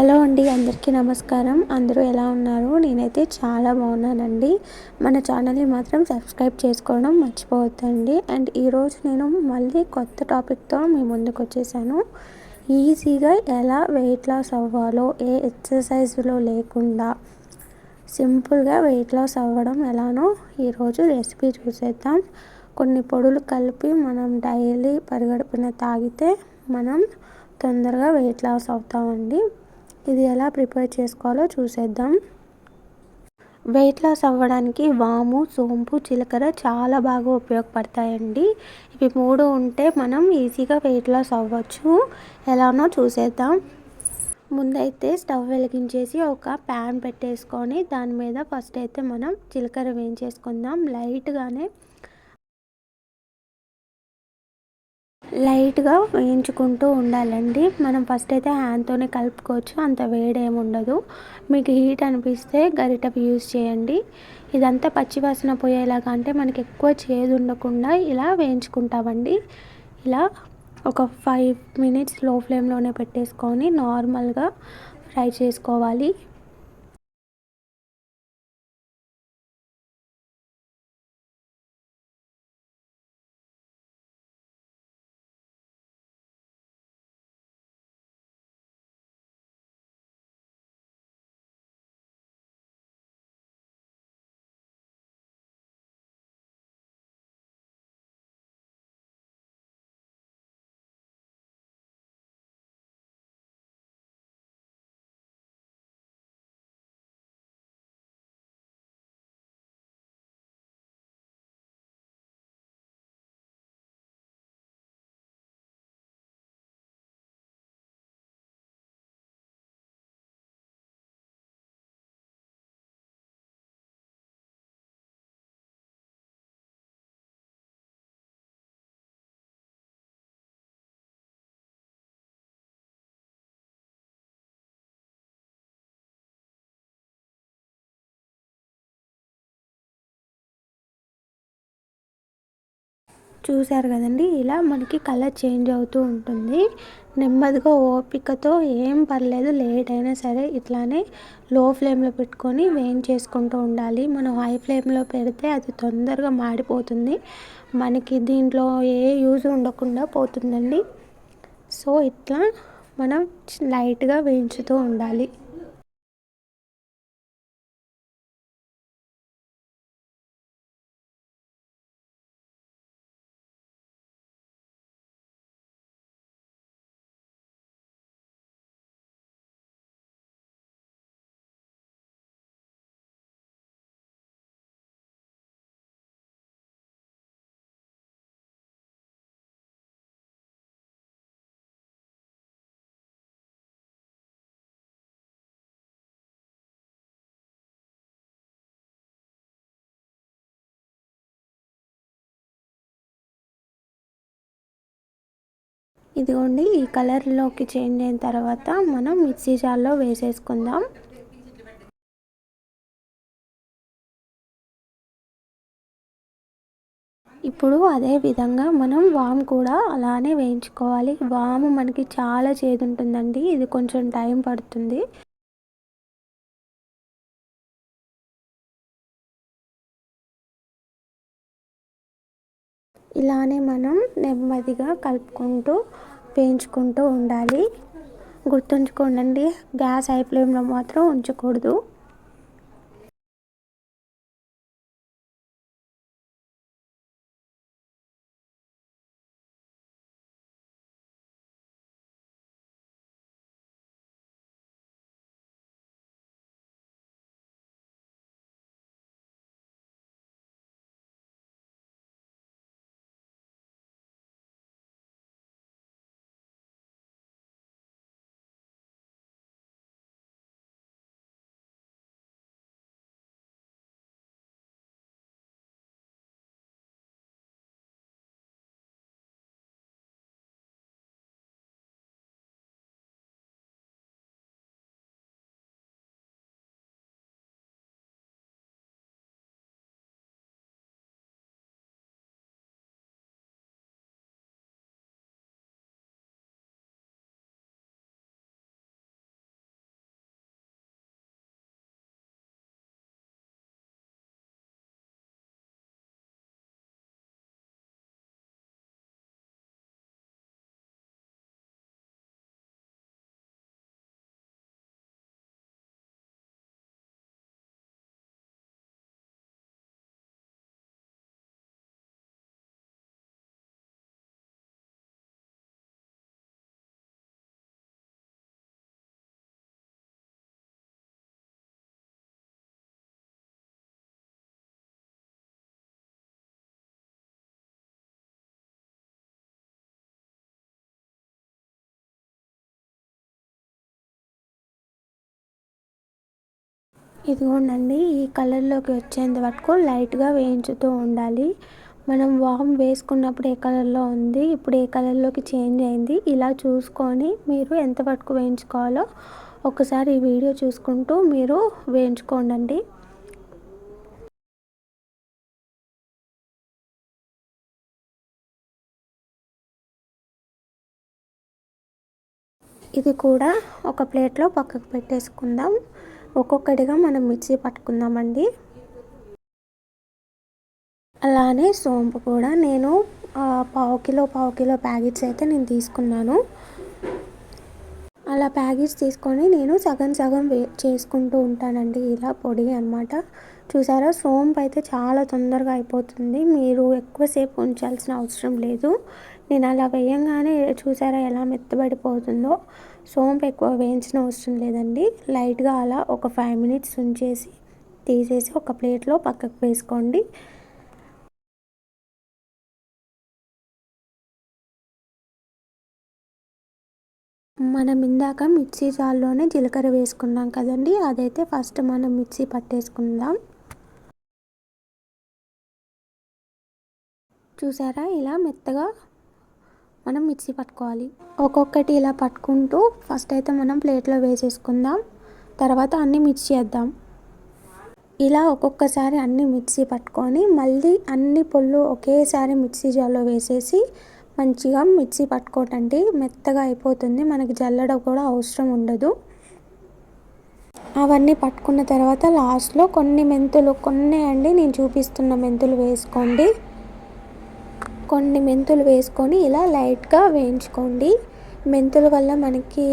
Hello అండి అందరికీ నమస్కారం. అందరూ ఎలా ఉన్నారు? నేనైతే చాలా బాగున్నానండి. మన ఛానల్ని మాత్రం సబ్స్క్రైబ్ చేసుకోవడం మర్చిపోవద్దండి. అండ్ ఈరోజు నేను మళ్ళీ కొత్త టాపిక్తో మీ ముందుకు వచ్చేసాను. ఈజీగా ఎలా వెయిట్ లాస్ అవ్వాలో ఏ ఎక్సర్సైజ్లో లేకుండా సింపుల్గా వెయిట్ లాస్ అవ్వడం ఎలానో ఈరోజు రెసిపీ చూసేద్దాం. కొన్ని పొడులు కలిపి మనం డైలీ పరిగడుపున తాగితే మనం తొందరగా వెయిట్ లాస్ అవుతామండి. ఇది ఎలా ప్రిపేర్ చేసుకోవాలో చూసేద్దాం. వెయిట్ లాస్ అవ్వడానికి వాము సోంపు జీలకర్ర చాలా బాగా ఉపయోగపడతాయండి. ఇవి మూడు ఉంటే మనం ఈజీగా వెయిట్ లాస్ అవ్వచ్చు. ఎలానో చూసేద్దాం. ముందైతే స్టవ్ వెలిగించేసి ఒక ప్యాన్ పెట్టేసుకొని దాని మీద ఫస్ట్ అయితే మనం జీలకర్ర వేయించేసుకుందాం. లైట్గానే లైట్గా వేయించుకుంటూ ఉండాలండి. మనం ఫస్ట్ అయితే హ్యాండ్తోనే కలుపుకోవచ్చు. అంత వేడేమి ఉండదు. మీకు హీట్ అనిపిస్తే గరిట యూజ్ చేయండి. ఇదంతా పచ్చివాసన పోయేలాగా అంటే మనకి ఎక్కువ చేదు ఉండకుండా ఇలా వేయించుకుంటామండి. ఇలా ఒక ఫైవ్ మినిట్స్లో ఫ్లేమ్లోనే పెట్టేసుకొని నార్మల్గా ఫ్రై చేసుకోవాలి. చూశారు కదండి ఇలా మనకి కలర్ చేంజ్ అవుతూ ఉంటుంది. నెమ్మదిగా ఓపికతో ఏం పర్లేదు లేట్ అయినా సరే ఇట్లానే లో ఫ్లేమ్లో పెట్టుకొని వేయించేసుకుంటూ ఉండాలి. మనం హై ఫ్లేమ్లో పెడితే అది తొందరగా మాడిపోతుంది. మనకి దీంట్లో ఏ యూజ్ ఉండకుండా పోతుందండి. సో ఇట్లా మనం లైట్గా వేయించుతూ ఉండాలి. ఇదిగోండి ఈ కలర్లోకి చేంజ్ అయిన తర్వాత మనం మిక్సీ జార్లో వేసేసుకుందాం. ఇప్పుడు అదే విధంగా మనం వామ్ కూడా అలానే వేయించుకోవాలి. వాము మనకి చాలా చేదు ఉంటుందండి ఇది కొంచెం టైం పడుతుంది. ఇలానే మనం నెమ్మదిగా కలుపుకుంటూ వేయించుకుంటూ ఉండాలి. గుర్తుంచుకోండి గ్యాస్ హై ఫ్లేమ్లో మాత్రం ఉంచకూడదు. ఇదిగోండి ఈ కలర్లోకి వచ్చేంత వరకు లైట్గా వేయించుతూ ఉండాలి. మనం వామ్ వేసుకున్నప్పుడు ఏ కలర్లో ఉంది ఇప్పుడు ఏ కలర్లోకి చేంజ్ అయింది ఇలా చూసుకొని మీరు ఎంత వరకు వేయించుకోవాలో ఒకసారి ఈ వీడియో చూసుకుంటూ మీరు వేయించుకోండి ఇది కూడా ఒక ప్లేట్లో పక్కకు పెట్టేసుకుందాం. ఒక్కొక్కటిగా మనం మిక్సీ పట్టుకుందామండి. అలానే సోంపు కూడా నేను పావు కిలో పావు కిలో ప్యాకెట్స్ అయితే నేను తీసుకున్నాను. అలా ప్యాకెట్స్ తీసుకొని నేను సగం సగం వే చేసుకుంటూ ఉంటానండి. ఇలా పొడి అనమాట చూసారా? సోంపు అయితే చాలా తొందరగా అయిపోతుంది. మీరు ఎక్కువసేపు ఉంచాల్సిన అవసరం లేదు. నేను అలా వేయంగానే చూసారా ఎలా మెత్తబడిపోతుందో? సోంపు ఎక్కువ వేయించిన అవసరం లేదండి. లైట్గా అలా ఒక ఫైవ్ మినిట్స్ ఉంచేసి తీసేసి ఒక ప్లేట్లో పక్కకు వేసుకోండి. మనం ఇందాక మిక్సీ జార్లోనే జీలకర్ర వేసుకున్నాం కదండి. అదైతే ఫస్ట్ మనం మిక్సీ పట్టేసుకుందాం. చూసారా? ఇలా మెత్తగా మనం మిక్సీ పట్టుకోవాలి. ఒక్కొక్కటి ఇలా పట్టుకుంటూ ఫస్ట్ అయితే మనం ప్లేట్లో వేసేసుకుందాం. తర్వాత అన్నీ మిక్స్ చేద్దాం. ఇలా ఒక్కొక్కసారి అన్ని మిక్సీ పట్టుకొని మళ్ళీ అన్ని పొళ్ళు ఒకేసారి మిక్సీ జార్లో వేసేసి మంచిగా మిక్సీ పట్టుకోటండి మెత్తగా అయిపోతుంది. మనకి జల్లడ కూడా అవసరం ఉండదు. అవన్నీ పట్టుకున్న తర్వాత లాస్ట్లో కొన్ని మెంతులు కొన్ని అండి నేను చూపిస్తున్న మెంతులు వేసుకోండి. కొన్ని మెంతులు వేసుకొని ఇలా లైట్గా వేయించుకోండి. మెంతుల వల్ల మనకి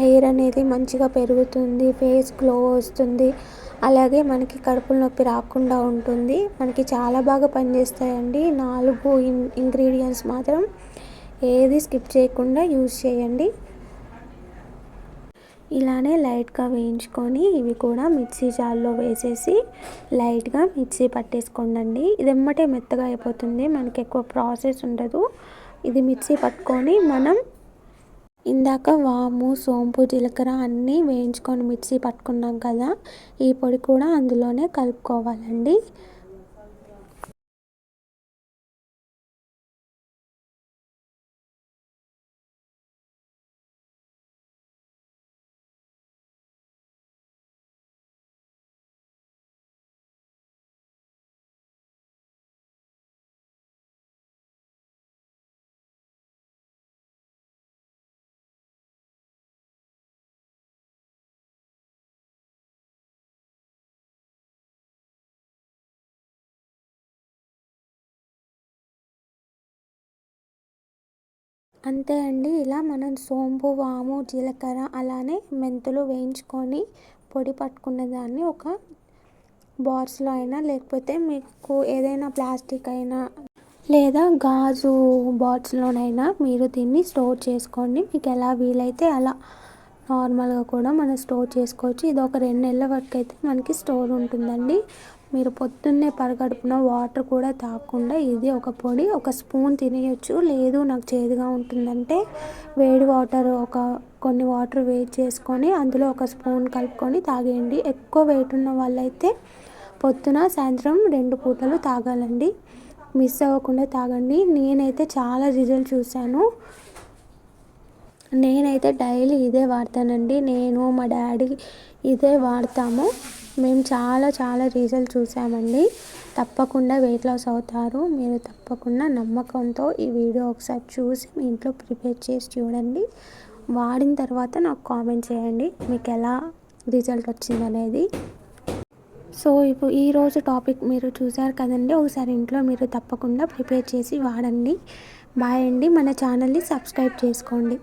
హెయిర్ అనేది మంచిగా పెరుగుతుంది ఫేస్ గ్లో వస్తుంది అలాగే మనకి కడుపుల నొప్పి రాకుండా ఉంటుంది. మనకి చాలా బాగా పనిచేస్తాయండి. నాలుగు ఇన్ ఇంగ్రీడియంట్స్ మాత్రం ఏది స్కిప్ చేయకుండా యూజ్ చేయండి. ఇలానే లైట్గా వేయించుకొని ఇవి కూడా మిక్సీ జార్లో వేసేసి లైట్గా మిక్సీ పట్టేసుకోండి ఇది ఎమ్మటే మెత్తగా అయిపోతుంది మనకి ఎక్కువ ప్రాసెస్ ఉండదు. ఇది మిక్సీ పట్టుకొని మనం ఇందాక వాము సోంపు జీలకర్ర అన్నీ వేయించుకొని మిక్సీ పట్టుకున్నాం కదా ఈ పొడి కూడా అందులోనే కలుపుకోవాలండి. అంతే అండి. ఇలా మనం సోంపు వాము జీలకర్ర అలానే మెంతులు వేయించుకొని పొడి పట్టుకున్న దాన్ని ఒక బాక్స్లో అయినా లేకపోతే మీకు ఏదైనా ప్లాస్టిక్ అయినా లేదా గాజు బాక్స్లోనైనా మీరు దీన్ని స్టోర్ చేసుకోండి. మీకు ఎలా వీలైతే అలా నార్మల్గా కూడా మనం స్టోర్ చేసుకోవచ్చు. ఇది ఒక రెండు నెలల వరకు అయితే మనకి స్టోర్ ఉంటుందండి. మీరు పొద్దున్నే పరగడుపున వాటర్ కూడా తాగకుండా ఇది ఒక పొడి ఒక స్పూన్ తినేయచ్చు. లేదు నాకు చేదుగా ఉంటుందంటే వేడి వాటర్ ఒక కొన్ని వాటర్ వేడి చేసుకొని అందులో ఒక స్పూన్ కలుపుకొని తాగేయండి. ఎక్కువ వెయిట్ ఉన్న వాళ్ళైతే పొద్దున సాయంత్రం రెండు పూటలు తాగాలండి. మిస్ అవ్వకుండా తాగండి. నేనైతే చాలా రిజల్ట్ చూశాను. నేనైతే డైలీ ఇదే వాడతానండి. నేను మా డాడీ ఇదే వాడతాము. మేము చాలా చాలా రీజల్ట్ చూసామండి. తప్పకుండా వెయిట్ లాస్ అవుతారు. మీరు తప్పకుండా నమ్మకంతో ఈ వీడియో ఒకసారి చూసి మీ ఇంట్లో ప్రిపేర్ చేసి చూడండి. వాడిన తర్వాత నాకు కామెంట్ చేయండి. మీకు ఎలా రిజల్ట్ వచ్చిందనేది. సో ఇప్పుడు ఈరోజు టాపిక్ మీరు చూసారు కదండి. ఒకసారి ఇంట్లో మీరు తప్పకుండా ప్రిపేర్ చేసి వాడండి. బాయ్ అండి. మన ఛానల్ని సబ్స్క్రైబ్ చేసుకోండి.